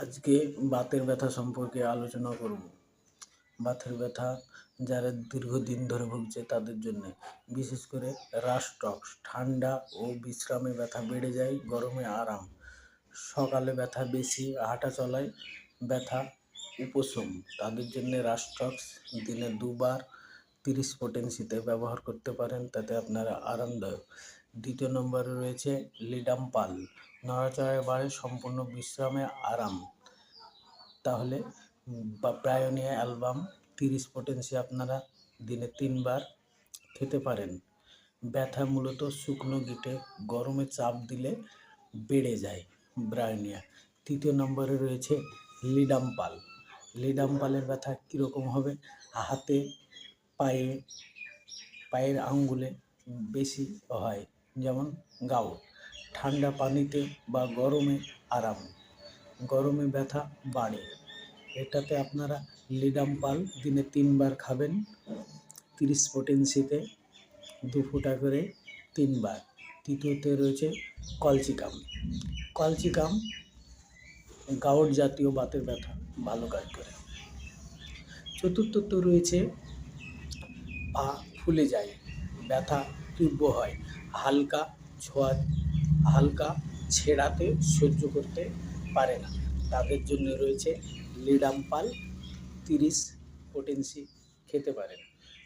আজকে বাতের ব্যথা সম্পর্কে আলোচনা করব। বাতের ব্যথা যারা দীর্ঘদিন ধরে ভুগছে তাদের জন্য, বিশেষ করে রাস্টক্স ঠান্ডা ও বিশ্রামে ব্যথা বেড়ে যায়, গরমে আরাম। সকালে ব্যথা বেশি, হাঁটা চলায় ব্যথা উপশম। তাদের জন্য রাস্টক্স দিনে দুবার তিরিশ পোটেন্সিতে ব্যবহার করতে পারেন, তাতে আপনারা আরামদায়ক। দ্বিতীয় নম্বরে রয়েছে লিডাম্পাল নড়াচড়ায় বাড়ে সম্পূর্ণ বিশ্রামে আরাম। তাহলে প্রায়োনিয়া অ্যালবাম তিরিশ পোটেন্সি আপনারা দিনে তিনবার খেতে পারেন। ব্যথা মূলত শুকনো গিটে গরমে চাপ দিলে বেড়ে যায় ব্রায়নিয়া। তৃতীয় নম্বরে রয়েছে লিডাম্পাল লিডাম্পালের ব্যথা কীরকম হবে? হাতে, পায়ে, পায়ের আঙ্গুলে বেশি হয়। যেমন গাও, ঠান্ডা পানিতে বা গরমে আরাম। গরমে ব্যথা বাড়ে। এটাতে আপনারা লিডাম্পাল দিনে তিনবার খাবেন, তিরিশ পোটেন্সিতে দু ফুটা করে তিনবার। তৃতীয়তে রয়েছে কলচিকাম। কলচিকাম গাউট জাতীয় বাতের ব্যথা ভালো কাজ করে। চতুর্থত রয়েছে পা ফুলে যায়, ব্যথা তীব্র হয়। হালকা ছোঁয়া, হালকা ছেঁড়াতে সহ্য করতে পারে না। তাদের জন্য রয়েছে লিডাম্পাল তিরিশ পোটেন্সি খেতে পারেন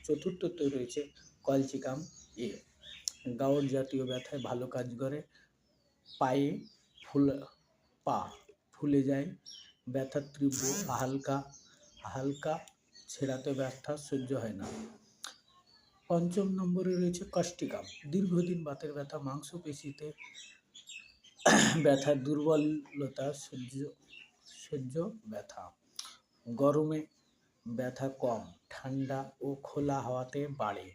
চতুর্থত রয়েছে কলচিকাম এ। গাউট জাতীয় ব্যথায় ভালো কাজ করে, পায়ে ফুল, পা ফুলে যায় ব্যথা তীব্র, হালকা হালকা ছেঁড়াতে ব্যথা সহ্য হয় না। পঞ্চম নম্বরে রয়েছে কষ্টিকাম। দীর্ঘদিন বাতের ব্যথা, মাংসপেশিতে ব্যথা, দুর্বলতা, সহ্য সহ্য ব্যথা। গরমে ব্যথা কম, ঠান্ডা ও খোলা হাওয়াতে বাড়ে।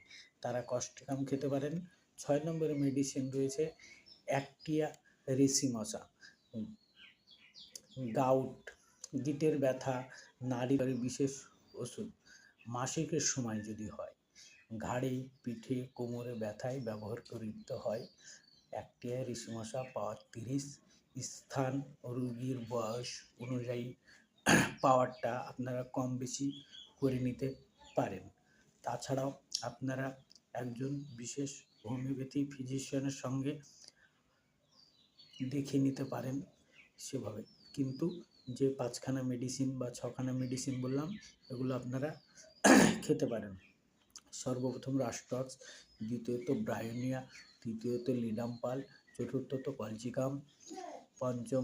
তারা কষ্টিকাম খেতে পারেন। ছয় নম্বরে মেডিসিন রয়েছে অ্যাক্টিয়া রেসিমসা। গাউট, গিটের ব্যথা নারীর বিশেষ ওষুধ। মাসিকের সময় যদি হয়। ঘাড়ে, পিঠে, কোমরে ব্যথায় ব্যবহার করিতে হয়। অ্যাক্টিয়া রেসিমসা পাওয়ার তিরিশ স্থান রুগীর বয়স অনুযায়ী পাওয়ারটা আপনারা কম বেশি করে নিতে পারেন। তাছাড়াও আপনারা একজন বিশেষ হোমিওপ্যাথি ফিজিশিয়ানের সঙ্গে দেখে নিতে পারেন সেভাবে। কিন্তু যে পাঁচখানা মেডিসিন বা ছখানা মেডিসিন বললাম, এগুলো আপনারা খেতে পারেন। সর্বপ্রথম রাষ্ট্রক্স দ্বিতীয়ত ব্রায়োনিয়া তৃতীয়ত লিডাম্পাল চতুর্থত কলচিকাম পঞ্চম